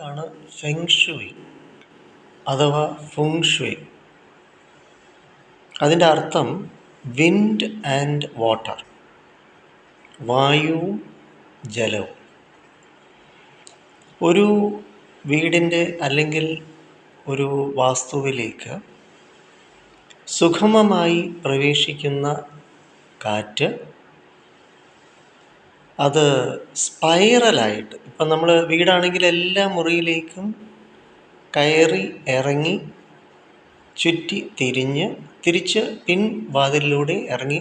ആണ് ഫെങ്ഷുയി അഥവാ ഫുങ്ഷുയി അതിന്റെ അർത്ഥം വിൻഡ് ആൻഡ് വാട്ടർ വായുവും ജലവും. ഒരു വീടിന്റെ അല്ലെങ്കിൽ ഒരു വാസ്തുവിലേക്ക് സുഗമമായി പ്രവേശിക്കുന്ന കാറ്റ് അത് സ്പൈറലായിട്ട്. ഇപ്പം നമ്മൾ വീടാണെങ്കിൽ എല്ലാ മുറിയിലേക്കും കയറി ഇറങ്ങി ചുറ്റി തിരിഞ്ഞ് തിരിച്ച് പിൻ വാതിലിലൂടെ ഇറങ്ങി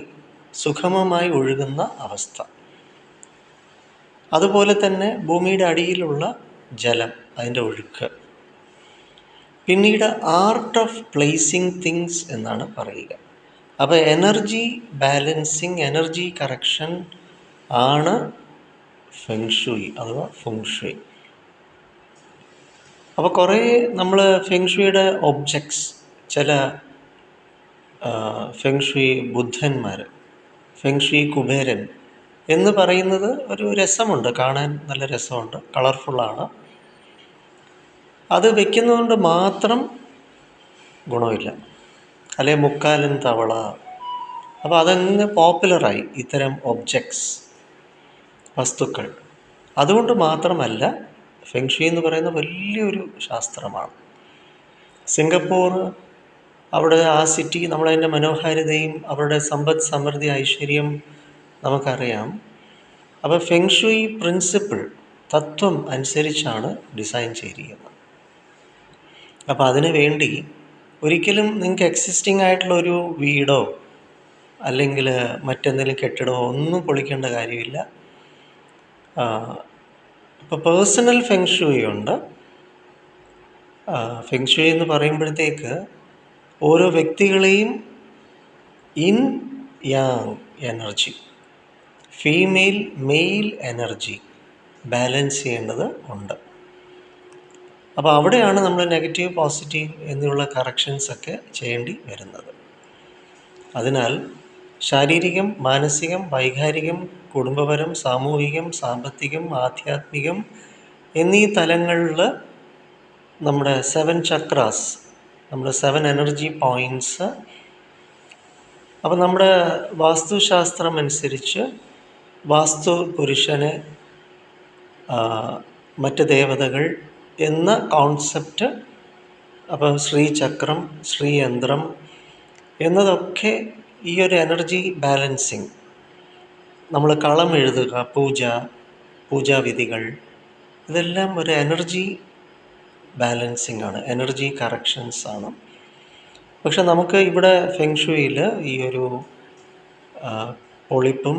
സുഗമമായി ഒഴുകുന്ന അവസ്ഥ. അതുപോലെ തന്നെ ഭൂമിയുടെ അടിയിലുള്ള ജലം അതിന്റെ ഒഴുക്ക്. പിന്നീട് ആർട്ട് ഓഫ് പ്ലേസിങ് തിങ്സ് എന്നാണ് പറയുക. അപ്പോൾ എനർജി ബാലൻസിങ് എനർജി കറക്ഷൻ ആണ് ഫെങ്ഷുയി അഥവാ ഫുങ്ഷുയി അപ്പോൾ കുറേ നമ്മൾ ഫെങ്ഷുയുടെ ഒബ്ജക്ട്സ് ചില ഫെങ്ഷുയി ബുദ്ധന്മാർ ഫെങ്ഷുയി കുബേരൻ എന്ന് പറയുന്നത് ഒരു രസമുണ്ട് കാണാൻ നല്ല രസമുണ്ട് കളർഫുള്ളാണ് അത് വെക്കുന്നതുകൊണ്ട് മാത്രം ഗുണമില്ല. അല്ലെ മുക്കാലൻ തവള. അപ്പോൾ അതങ്ങ് പോപ്പുലറായി ഇത്തരം ഒബ്ജക്ട്സ് വസ്തുക്കൾ. അതുകൊണ്ട് മാത്രമല്ല ഫെങ്ഷി എന്ന് പറയുന്ന വലിയൊരു ശാസ്ത്രമാണ്. സിംഗപ്പൂർ അവിടെ ആ സിറ്റി നമ്മളതിന്റെ മനോഹാരിതയും അവരുടെ സമ്പദ് സമൃദ്ധി ഐശ്വര്യം നമുക്കറിയാം. അപ്പോൾ ഫെങ്ഷുയി പ്രിൻസിപ്പിൾ തത്വം അനുസരിച്ചാണ് ഡിസൈൻ ചെയ്തിരിക്കുന്നത്. അപ്പോൾ അതിനു വേണ്ടി ഒരിക്കലും നിങ്ങൾക്ക് എക്സിസ്റ്റിംഗ് ആയിട്ടുള്ള ഒരു വീടോ അല്ലെങ്കിൽ മറ്റെന്തെങ്കിലും കെട്ടിടമോ ഒന്നും പൊളിക്കേണ്ട കാര്യമില്ല. ഇപ്പോൾ പേഴ്സണൽ ഫെങ്ഷുയി ഉണ്ട്. ഫെങ്ഷുയി എന്ന് പറയുമ്പോഴത്തേക്ക് ഓരോ വ്യക്തികളെയും yin yang energy female male energy balance ചെയ്യേണ്ടത് ഉണ്ട്. അപ്പോൾ അവിടെയാണ് നമ്മൾ നെഗറ്റീവ് പോസിറ്റീവ് എന്നുള്ള കറക്ഷൻസൊക്കെ ചെയ്യേണ്ടി വരുന്നത്. അതിനാൽ ശാരീരികം മാനസികം വൈകാരികം കുടുംബപരം സാമൂഹികം സാമ്പത്തികം ആധ്യാത്മികം എന്നീ തലങ്ങളിൽ നമ്മുടെ സെവൻ ചക്രാസ് നമ്മുടെ സെവൻ എനർജി പോയിന്റ്സ് അപ്പോൾ നമ്മുടെ വാസ്തുശാസ്ത്രം അനുസരിച്ച് വാസ്തു പുരുഷനെ മറ്റ് ദേവതകൾ എന്ന കോൺസെപ്റ്റ് അപ്പം ശ്രീചക്രം ശ്രീയന്ത്രം എന്നതൊക്കെ ഈ ഒരു എനർജി ബാലൻസിങ് നമ്മൾ കളം എഴുതുക പൂജ പൂജാവിധികൾ ഇതെല്ലാം ഒരു എനർജി ബാലൻസിങ് ആണ്. എനർജി കറക്ഷൻസ് ആണ്. പക്ഷെ നമുക്ക് ഇവിടെ ഫെങ്ഷുയിൽ ഈ ഒരു പൊളിപ്പും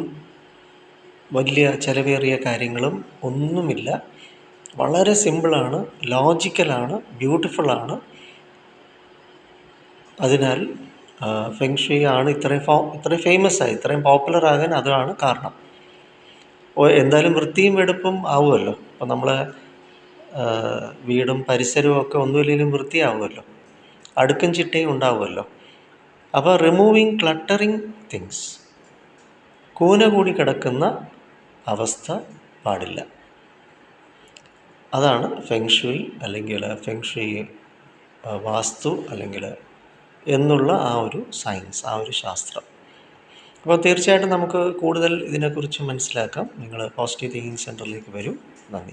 വലിയ ചിലവേറിയ കാര്യങ്ങളും ഒന്നുമില്ല. വളരെ സിമ്പിളാണ് ലോജിക്കലാണ് ബ്യൂട്ടിഫുള്ളാണ് അതിനാൽ ഫെങ്ഷുയി ആണ് ഇത്രയും ഫോ ഇത്രയും ഫേമസ് ആയി ഇത്രയും പോപ്പുലർ ആകാൻ അതാണ് കാരണം. എന്തായാലും വൃത്തിയും വെടുപ്പും ആവുമല്ലോ. അപ്പം നമ്മൾ വീടും പരിസരവും ഒക്കെ ഒന്നുമില്ലെങ്കിലും വൃത്തിയാവുമല്ലോ. അടുക്കും ചിട്ടയും ഉണ്ടാവുമല്ലോ. അപ്പോൾ റിമൂവിങ് ക്ലട്ടറിങ് തിങ്സ് കൂന കൂടി കിടക്കുന്ന അവസ്ഥ പാടില്ല. അതാണ് ഫെങ്ഷുയി അല്ലെങ്കിൽ ഫെങ്ഷുയി വാസ്തു അല്ലെങ്കിൽ എന്നുള്ള ആ ഒരു സയൻസ് ആ ഒരു ശാസ്ത്രം. അപ്പോൾ തീർച്ചയായിട്ടും നമുക്ക് കൂടുതൽ ഇതിനെക്കുറിച്ച് മനസ്സിലാക്കാം. നിങ്ങൾ പോസിറ്റീവ് തിങ്കിങ് സെന്ററിലേക്ക് വരൂ. നന്ദി.